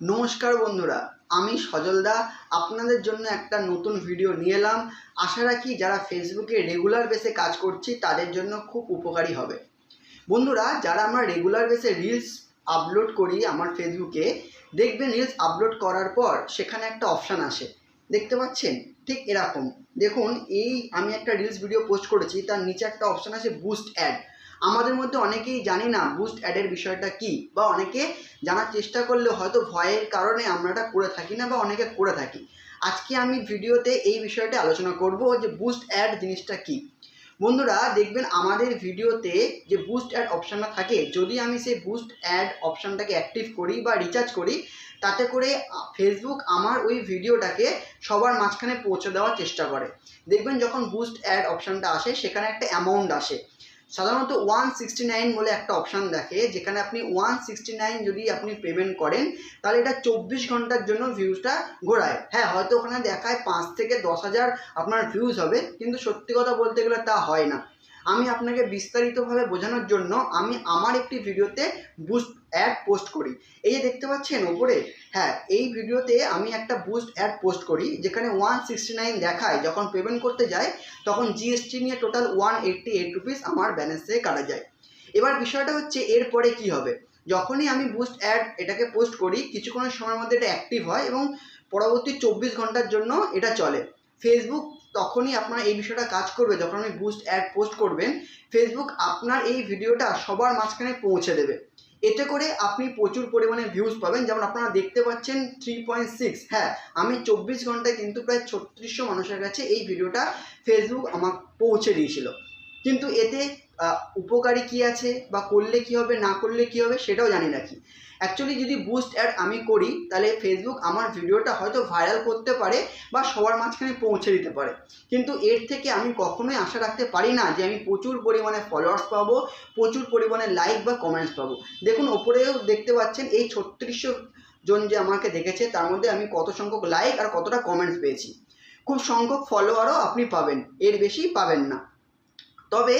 নমস্কার বন্ধুরা, আমি সজলদা আপনাদের জন্য একটা নতুন ভিডিও নিয়ে এলাম। আশা রাখি যারা ফেসবুকে রেগুলার বেসে কাজ করছি, তাদের জন্য খুব উপকারী হবে। বন্ধুরা, যারা আমরা রেগুলার বেসে রিলস আপলোড করি আমার ফেসবুকে দেখবেন রিলস আপলোড করার পর সেখানে একটা অপশান আসে। দেখতে পাচ্ছেন? ঠিক এরকম। দেখুন, এই আমি একটা রিলস ভিডিও পোস্ট করেছি, তার নিচে একটা অপশান আছে বুস্ট অ্যাড আমাদের মধ্যে অনেকেই জানি না বুস্ট অ্যাডের বিষয়টা কি, বা অনেকে জানার চেষ্টা করলে হয়তো ভয়ের কারণে আমরা এটা করে থাকি না, বা অনেকে করে থাকি। আজকে আমি ভিডিওতে এই বিষয়টা আলোচনা করব যে বুস্ট অ্যাড জিনিসটা কি। বন্ধুরা, দেখবেন আমাদের ভিডিওতে যে বুস্ট অ্যাড অপশানটা থাকে, যদি আমি সেই বুস্ট অ্যাড অপশানটাকে অ্যাক্টিভ করি বা রিচার্জ করি, তাতে করে ফেসবুক আমার ওই ভিডিওটাকে সবার মাঝখানে পৌঁছে দেওয়ার চেষ্টা করে। দেখবেন যখন বুস্ট অ্যাড অপশানটা আসে, সেখানে একটা অ্যামাউন্ট আসে। সাধারণত ওয়ান সিক্সটি নাইন বলে একটা অপশান দেখে, যেখানে আপনি ওয়ান সিক্সটি নাইন যদি আপনি পেমেন্ট করেন, তাহলে এটা চব্বিশ ঘণ্টার জন্য ভিউজটা ঘোরায়। হ্যাঁ হয়তো ওখানে দেখায় পাঁচ থেকে দশ হাজার আপনার ভিউজ হবে, কিন্তু সত্যি কথা বলতে গেলে তা হয় না। আমি আপনাকে বিস্তারিতভাবে বোঝানোর জন্য আমি আমার একটি ভিডিওতে বুস্ট অ্যাড পোস্ট করি। এই যে দেখতে পাচ্ছেন ওপরে হ্যাঁ এই ভিডিওতে আমি একটা বুস্ট অ্যাড পোস্ট করি, যেখানে ওয়ান সিক্সটি নাইন দেখায়, যখন পেমেন্ট করতে যায়, তখন জিএসটি নিয়ে total one eighty eight rupees আমার ব্যালেন্সে কাটা যায়। এবার বিষয়টা হচ্ছে, এরপরে কি হবে? যখনই আমি বুস্ট অ্যাড এটাকে পোস্ট করি, কিছুক্ষণের সময়ের মধ্যে এটা অ্যাক্টিভ হয় এবং পরবর্তী চব্বিশ ঘণ্টার জন্য এটা চলে। ফেসবুক তখনই আপনার এই বিষয়টা কাজ করবে, যখন আপনি বুস্ট অ্যাড পোস্ট করবেন ফেসবুক আপনার এই ভিডিওটা সবার মাঝখানে পৌঁছে দেবে। এতে করে আপনি প্রচুর পরিমাণে ভিউজ পাবেন। যেমন আপনারা দেখতে পাচ্ছেন থ্রি পয়েন্ট সিক্স হ্যাঁ আমি চব্বিশ ঘন্টায় কিন্তু প্রায় ছত্রিশশো মানুষের কাছে এই ভিডিওটা ফেসবুক আমার পৌঁছে দিয়েছিল। কিন্তু এতে উপকারী কি আছে বা করলে কি হবে, না করলে কি হবে সেটাও জানি রাখি অ্যাকচুয়ালি যদি বুস্ট অ্যাড আমি করি, তাহলে ফেসবুক আমার ভিডিওটা হয়তো ভাইরাল করতে পারে বা সবার মাঝখানে পৌঁছে দিতে পারে। কিন্তু এর থেকে আমি কখনোই আশা রাখতে পারি না যে আমি প্রচুর পরিমাণে ফলোয়ার্স পাবো, প্রচুর পরিমাণে লাইক বা কমেন্টস পাবো। দেখুন, ওপরেও দেখতে পাচ্ছেন এই ছত্রিশশো জন যে আমাকে দেখেছে, তার মধ্যে আমি কত সংখ্যক লাইক আর কতটা কমেন্টস পেয়েছি। খুব সংখ্যক ফলোয়ারও আপনি পাবেন, এর বেশি পাবেন না। তবে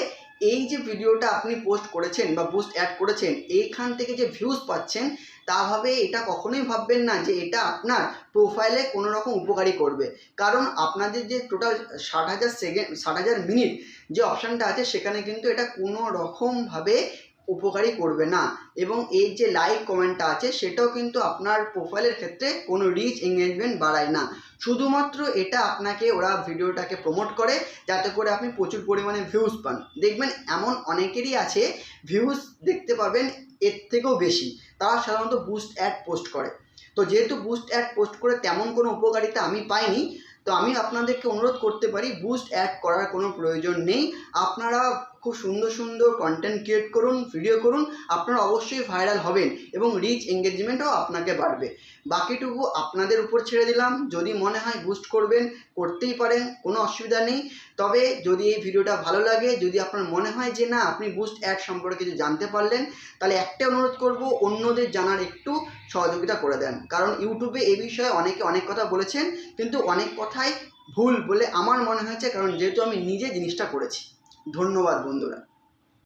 এই যে ভিডিওটা আপনি পোস্ট করেছেন বা বুস্ট অ্যাড করেছেন, এইখান থেকে যে ভিউজ পাচ্ছেন তাভাবে এটা কখনোই ভাববেন না যে এটা আপনার প্রোফাইলে কোনো রকম উপকারী করবে। কারণ আপনাদের যে টোটাল ষাট হাজার সেকেন্ড ষাট হাজার মিনিট যে অপশানটা আছে, সেখানে কিন্তু এটা কোনো রকমভাবে উপকারী করবে না। এবং এই যে লাইক কমেন্টটা আছে, সেটাও কিন্তু আপনার প্রোফাইলের ক্ষেত্রে কোনো রিচ এঙ্গেজমেন্ট বাড়ায় না। শুধুমাত্র এটা আপনাকে ওরা ভিডিওটাকে প্রমোট করে, যাতে করে আপনি প্রচুর পরিমাণে ভিউজ পান। দেখবেন এমন অনেকেরই আছে ভিউজ দেখতে পাবেন এর থেকেও বেশি। তারা সাধারণত বুস্ট অ্যাড পোস্ট করে। তো যেহেতু বুস্ট অ্যাড পোস্ট করে তেমন কোনো উপকারিতা আমি পাইনি, তো আমি আপনাদেরকে অনুরোধ করতে পারি বুস্ট অ্যাড করার কোনো প্রয়োজন নেই। আপনারা খুব সুন্দর সুন্দর কন্টেন্ট ক্রিয়েট করুন ভিডিও করুন, আপনারা অবশ্যই ভাইরাল হবেন এবং রিচ এঙ্গেজমেন্টও আপনাকে বাড়বে। বাকিটুকু আপনাদের উপর ছেড়ে দিলাম। যদি মনে হয় বুস্ট করবেন, করতেই পারেন, কোনো অসুবিধা নেই। তবে যদি এই ভিডিওটা ভালো লাগে, যদি আপনার মনে হয় যে না, আপনি বুস্ট অ্যাড সম্পর্কে কিছু জানতে পারলেন, তাহলে একটা অনুরোধ করব, অন্যদের জানার একটু সহযোগিতা করে দেন। কারণ ইউটিউবে এ বিষয়ে অনেকে অনেক কথা বলেছেন, কিন্তু অনেক কথাই ভুল বলে আমার মনে হয়েছে, কারণ যেহেতু আমি নিজে জিনিসটা করেছি। ধন্যবাদ বন্ধুরা।